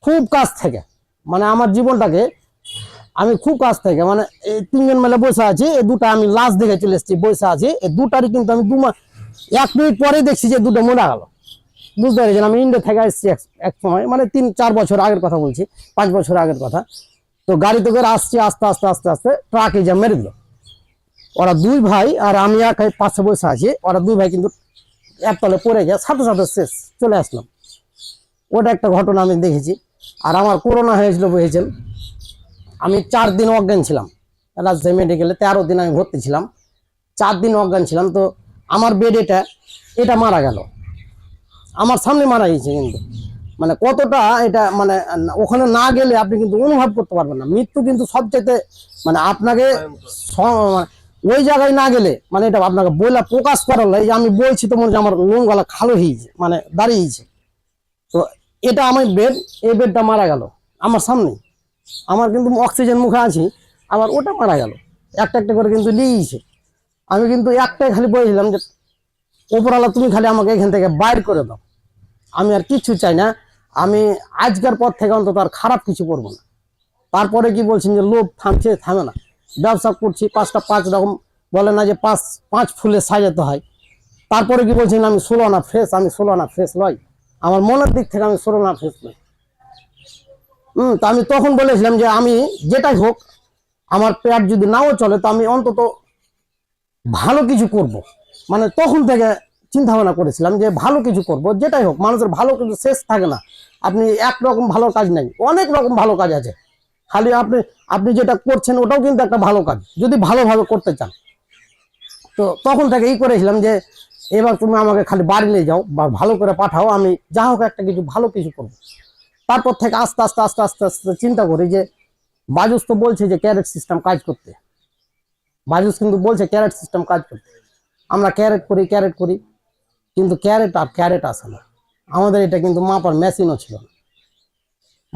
খুব কাছ থেকে মানে আমার জীবনটাকে আমি খুব কাছ থেকে মানে এই তিনজন মেলে বসে আছি, এই দুটো আমি লাস্ট দেখে চলে এসেছি, বসে আছি, এই দুটারই কিন্তু আমি দু এক মিনিট পরেই দেখছি যে দুটো মরে গেল। বুঝতে পেরেছেন? আমি ইন্ডিয়া থেকে এসেছি এক- এক সময় মানে তিন, চার বছর আগের কথা বলছি, পাঁচ বছর আগের কথা। তো গাড়িতে করে আসছি, আস্তে আস্তে আস্তে আস্তে ট্রাকে যা মেরে দিল। ওরা দুই ভাই আর আমি এক পাশে বসে আছি, ওরা দুই ভাই কিন্তু একতলে পড়ে গিয়ে সাথে সাথে শেষ, চলে আসলাম। ওটা একটা ঘটনা আমি দেখেছি। আর আমার করোনা হয়েছিল বুঝেছেন? আমি চার দিন অজ্ঞান ছিলাম। রাজশাহী মেডিকেলে তেরো দিন আমি ভর্তি ছিলাম। চার দিন অজ্ঞান ছিলাম তো আমার বেড এটা এটা মারা গেল। আমার সামনে মারা গেছে কিন্তু। মানে কতটা এটা মানে ওখানে না গেলে আপনি কিন্তু অনুভব করতে পারবেন না। মৃত্যু কিন্তু সবচেয়ে মানে আপনাকে মানে ওই জায়গায় না গেলে মানে এটা আপনাকে বইলা প্রকাশ করার আমি বলছি তো মনে আমার লোম গলা খালো হয়েছে মানে দাঁড়িয়েছে তো এটা আমার বেড এই বেডটা মারা গেল। আমার সামনে। আমার কিন্তু অক্সিজেন মুখে আছি, আবার ওটা মারা গেল। একটা একটা করে কিন্তু নিয়েছে। আমি কিন্তু একটাই খালি বলেছিলাম যে ওপরওয়ালা তুমি খালি আমাকে এখান থেকে বাইর করে দাও। আমি আর কিচ্ছু চাই না। আমি আজকের পর থেকে অন্তত আর খারাপ কিছু করব না। তারপরে কি বলছেন যে, লোভ থামছে, থামে না। ব্যবসা করছি, পাঁচটা পাঁচ রকম, বলে না যে পাঁচ পাঁচ ফুলে সাজাতে হয়। তারপরে কি বলছেন, আমি ষোলো না ফ্রেশ আমি ষোলো না ফ্রেশ লয়। আমার মনের দিক থেকে আমি ষোলো না ফ্রেশ লই হুম, তো আমি তখন বলেছিলাম যে আমি যেটাই হোক, আমার পেট যদি নাও চলে, তো আমি অন্তত ভালো কিছু করব। মানে তখন থেকে চিন্তা ভাবনা করেছিলাম যে ভালো কিছু করব, যেটাই হোক, মানুষের ভালো কিছু শেষ থাকে না। আপনি একরকম ভালো কাজ নেই, অনেক রকম ভালো কাজ আছে। খালি আপনি আপনি যেটা করছেন ওটাও কিন্তু একটা ভালো কাজ, যদি ভালোভাবে করতে চান। তো তখন থেকে এই করেছিলাম যে এবার তুমি আমাকে খালি বাড়ি নিয়ে যাও বা ভালো করে পাঠাও, আমি যা হোক একটা কিছু ভালো কিছু করব। তারপর থেকে আস্তে আস্তে আস্তে আস্তে আস্তে চিন্তা করি যে, বাজুস তো বলছে যে ক্যারেট সিস্টেম কাজ করতে। বাজুস কিন্তু বলছে ক্যারেট সিস্টেম কাজ করতে। আমরা ক্যারেট করি ক্যারেট করি, কিন্তু ক্যারেট আর ক্যারেট আসে না। আমাদের এটা কিন্তু মাপার মেশিনও ছিল না।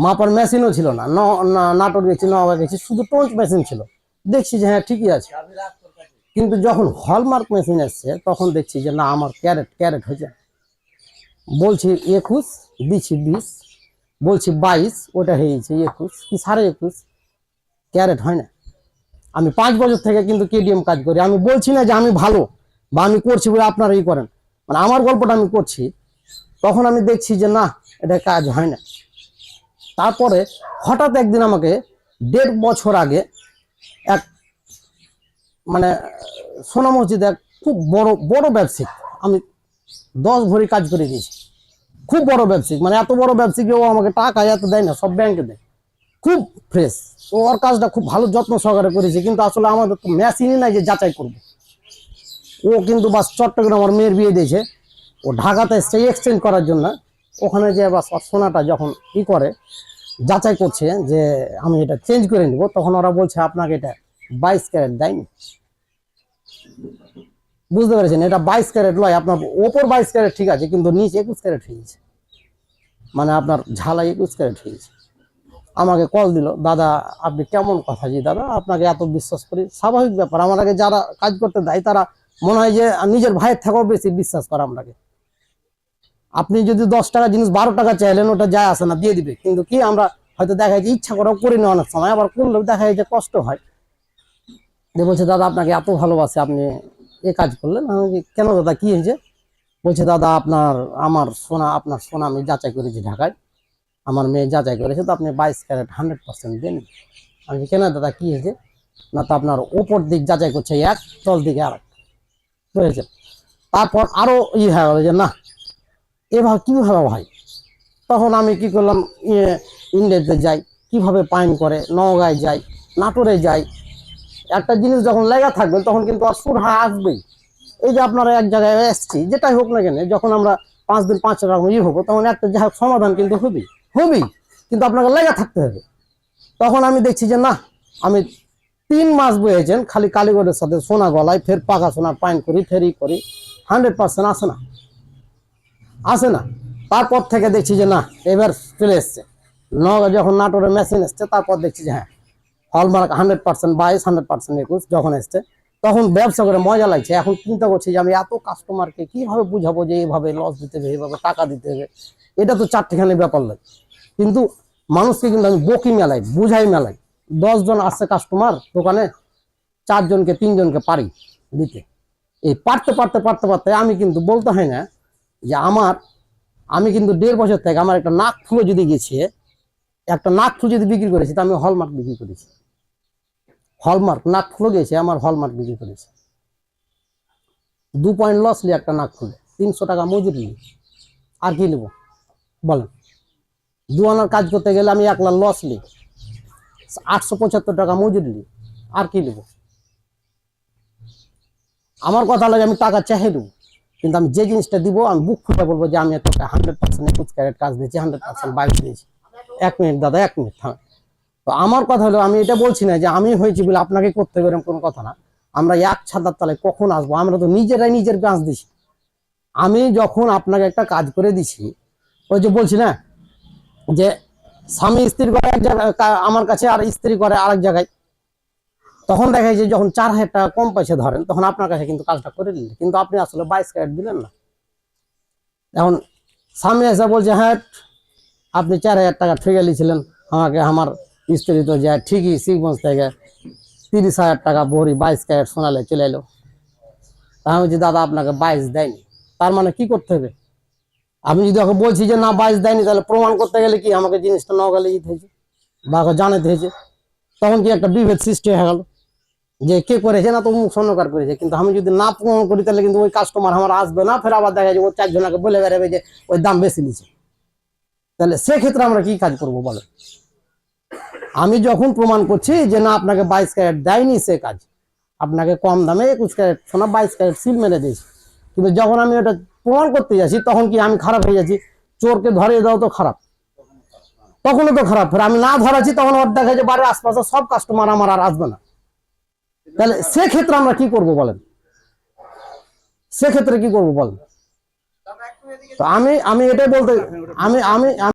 মাপার মেশিনও ছিল না। ন- না- নাটোর গেছি নওয়া গেছি, শুধু টোঞ্চ মেশিন ছিল। দেখছি যে হ্যাঁ ঠিকই আছে। কিন্তু যখন হলমার্ক মেশিন এসছে, তখন দেখছি যে না, আমার ক্যারেট ক্যারেট হয়েছে। বলছি একুশ, দিচ্ছি বিশ, বলছি বাইশ, ওটা হয়েছে একুশ, কি সাড়ে একুশ? ক্যারেট হয় না। আমি পাঁচ বছর থেকে কিন্তু কেডিএম কাজ করি। আমি বলছি না যে আমি ভালো, বা আমি করছি বলে আপনারা ই করেন। মানে আমার গল্পটা আমি করছি। তখন আমি দেখছি যে না, এটা কাজ হয় না। তারপরে হঠাৎ একদিন আমাকে দেড় বছর আগে এক মানে সোনা মসজিদে এক খুব বড় বড় ব্যবসায়িক। আমি দশ ভরি কাজ করে দিয়েছি। খুব বড় ব্যবসায়িক। মানে এত বড় ব্যবসায়িক ও আমাকে টাকা এত দেয় না, সব ব্যাংকে দেয়। খুব ফ্রেশ ও ওর কাজটা খুব ভালো যত্ন সহকারে করেছে, কিন্তু আসলে আমাদের তো মেশিনই নাই যে যাচাই করব। ও কিন্তু বাস চট্টগ্রাম আমার মেয়ের বিয়ে দিয়েছে। ও ঢাকাতে এসছে এক্সচেঞ্জ করার জন্য। ওখানে যে বাস সোনাটা যখন ই করে, যাচাই করছে যে আমি এটা চেঞ্জ করে নিব, তখন ওরা বলছে, আপনাকে এটা বাইশ ক্যারেট দেয়নি বুঝতে পেরেছেন? এটা বাইশ ক্যারেট লয়, আপনার ওপর বাইশ ক্যারেট ঠিক আছে, কিন্তু নিচে একুশ ক্যারেট হয়েছে মানে আপনার ঝালাই একুশ ক্যারেট হয়েছে আমাকে কল দিল, দাদা, আপনি কেমন কথা জি, দাদা? আপনাকে এত বিশ্বাস করি। স্বাভাবিক ব্যাপার, আমার আগে যারা কাজ করতে দেয়, তারা মনে হয় যে নিজের ভাইয়ের থেকেও বেশি বিশ্বাস করে আপনাকে আপনি যদি দশ টাকা জিনিস বারো টাকা চাইলেন, ওটা যায় আসে না, দিয়ে দিবে। কিন্তু কি আমরা হয়তো দেখা যায় ইচ্ছা করেও করি না অনেক সময়, আবার করলেও দেখা যায় যে কষ্ট হয়। যে বলছে, দাদা, আপনাকে এত ভালোবাসে, আপনি এ কাজ করলেন? আমি কেন দাদা, কী হয়েছে? বলছে, দাদা, আপনার, আমার সোনা, আপনার সোনা আমি যাচাই করেছি ঢাকায়। আমার মেয়ে যাচাই করেছে তো আপনি বাইশ ক্যারেট হান্ড্রেড পার্সেন্ট দেন। আমি কেন দাদা, কী হয়েছে? না তো আপনার ওপর দিক যাচাই করছে এক, তল দিকে আর এক বুঝেছে? তারপর আরও ই হয়ে গেল যে, না, এভাবে কীভাবে হয়? তখন আমি কি করলাম ইন্ডিয়াতে যাই, কীভাবে পাইন করে, নওগাঁয় যাই, নাটোরে যাই একটা জিনিস যখন লেগা থাকবে, তখন কিন্তু সুরহা আসবেই। এই যে আপনারা এক জায়গায় এসছি, যেটাই হোক না কেন, যখন আমরা পাঁচ দিন, পাঁচ রকম ইয়ে হব, তখন একটা যা সমাধান কিন্তু হবেই হবেই। কিন্তু আপনাকে লেগা থাকতে হবে। তখন আমি দেখছি যে না, আমি তিন মাস বয়েছেন, খালি কালীগড়ের সাথে সোনা গলায়, ফের পাকা সোনা পাইন করি, ফেরি করি। হান্ড্রেড পার্সেন্ট আসে না। আসে না। তারপর থেকে দেখছি যে না, এবার চলে এসছে। নগা যখন নাটোরের মেশিন এসছে, তারপর দেখছি যে হ্যাঁ হলমার্ক হান্ড্রেড পার্সেন্ট বাইশ হান্ড্রেড পার্সেন্ট একুশ যখন এসছে, তখন ব্যবসা করে মজা লাগছে। এখন চিন্তা করছি যে আমি এত কাস্টমারকে কীভাবে বুঝাবো যে এইভাবে লস দিতে হবে, এইভাবে টাকা দিতে হবে? এটা তো চারটিখানি ব্যাপার লাগে কিন্তু মানুষকে কিন্তু আমি বকি মেলাই, বুঝাই মেলাই। দশজন আসছে কাস্টমার দোকানে, চারজনকে, তিনজনকে পারি দিতে। এই পারতে পারতে পারতে পারতে আমি কিন্তু বলতে হয় না যে আমার, আমি কিন্তু দেড় বছর থেকে আমার একটা নাক ফুলে যদি গেছে, একটা নাক ফুল যদি বিক্রি করেছি, তা আমি হলমার্ক বিক্রি করেছি। হলমার্ক, নাক খুলে গেছে আমার হলমার্ক বিক্রি করেছি। দু পয়েন্ট লস লি একটা নাক খুলে তিনশো টাকা মজুরি নি আর কি নেব? বলেন। দু আনার কাজ করতে গেলে আমি এক লাখ লস নিই। আটশো পঁচাত্তর টাকা মজুরি নি আর কি নেব? আমার কথা লাগে আমি টাকা চাহে দেবো কিন্তু আমি যে জিনিসটা দিব, আমি বুক ফুটে বলব যে আমি তোকে হান্ড্রেড পার্সেন্ট একুশ ক্যারেট কাজ দিয়েছি হান্ড্রেড পার্সেন্ট বাইক দিয়েছি এক মিনিট দাদা, এক মিনিট থাম। তো আমার কথা হলো, আমি এটা বলছি না যে আমি হয়েছি বলে আপনাকে করতে হবে কোনো কথা না। আমরা এক ছাদার তলায় কখন আসব? আমরা তো নিজেরাই নিজের কাজ দিছি। আমি যখন আপনাকে একটা কাজ করে দিছি, ওই যে বলছি না, যে স্বামী স্ত্রী করে এক জায়গায় আমার কাছে আর স্ত্রী করে আরেক জায়গায়, তখন দেখা যায় যখন চার হাজার টাকা কম পয়সা ধরেন, তখন আপনার কাছে কিন্তু কাজটা করে দিলেন কিন্তু আপনি আসলে বাইশ ক্যারেট দিলেন না। এখন স্বামী এসে বলছে হ্যাঁ আপনি চার হাজার টাকা ঠেকে নিয়েছিলেন আমাকে, আমার স্ত্রী তো যায় ঠিকই শিখগঞ্জ থেকে তিরিশ হাজার টাকা ভরি বাইশ ক্যারেট শোনালে চলে এলো। তা আমি বলছি, দাদা, আপনাকে বাইশ দেয়নি। তার মানে কি করতে হবে? আমি যদি ওকে বলছি যে না, বাইশ দেয়নি, তাহলে প্রমাণ করতে গেলে কি? আমাকে জিনিসটা নগালে যেতে হয়েছে বা ওকে জানাতে হয়েছে। তখন কি একটা বিভেদ সৃষ্টি হয়ে গেল যে কে করেছে না তো মুখ স্বর্ণকার করেছে। কিন্তু আমি যদি না প্রমাণ করি, তাহলে কিন্তু ওই কাস্টমার আমার আসবে না। ফের আবার দেখা যাবে ও চারজনকে বলে বেড়াবে যে ওই দাম বেশি নিচ্ছে তাহলে সেক্ষেত্রে আমরা কি কাজ করব বলো? আমি যখন প্রমাণ করছি যে না, আপনাকে বাইশ ক্যারেট দেয়নি সে কাজ। আপনাকে কম দামে একুশ ক্যারেট, সোনা বাইশ ক্যারেট সিল মেরে দিয়েছি। কিন্তু যখন আমি ওটা প্রমাণ করতে যাচ্ছি, তখন কি আমি খারাপ হয়ে যাচ্ছি? চোরকে ধরিয়ে দাও তো খারাপ। তখনও তো খারাপ। ফের আমি না ধরাচ্ছি, তখন ওর দেখা যায় বাড়ির আশপাশে সব কাস্টমার আমার আর আসবে না। তাহলে সেক্ষেত্রে আমরা কি করব বলেন? সেক্ষেত্রে কি করব বলেন? তো আমি আমি এটাই বলতে আমি আমি